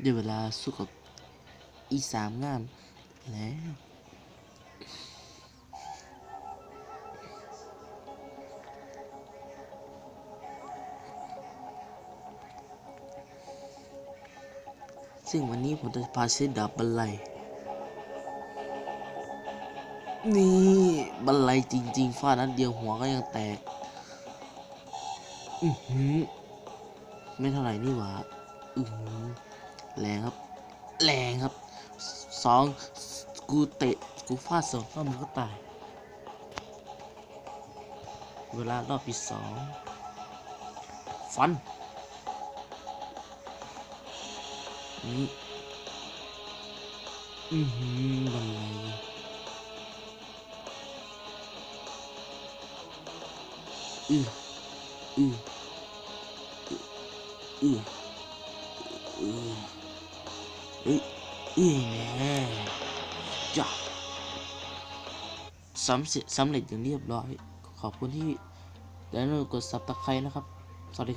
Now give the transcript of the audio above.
เดี๋ยวเวลาสู้กับอีสามงามแล้วซึ่งวันนี้ผมจะพาใช้ดาบบันไลนี่บันไลจริง ๆฟาดนัดเดียวหัวก็ยังแตก อือหือ ไม่เท่าไหร่นี่หว่า อือหือ แรงครับ แรงครับสองกูเตะกูฟาดสองเข้ามันก็ตาย เวลารอบที่สองฟันนี่อือหือบันไลอืออืออืออือ เอ้ยอือแน่จ้ะสำเร็จสำเร็จอย่างเรียบร้อย ขอบคุณที่ได้กดซับตะไคร้นะครับ สวัสดีครับ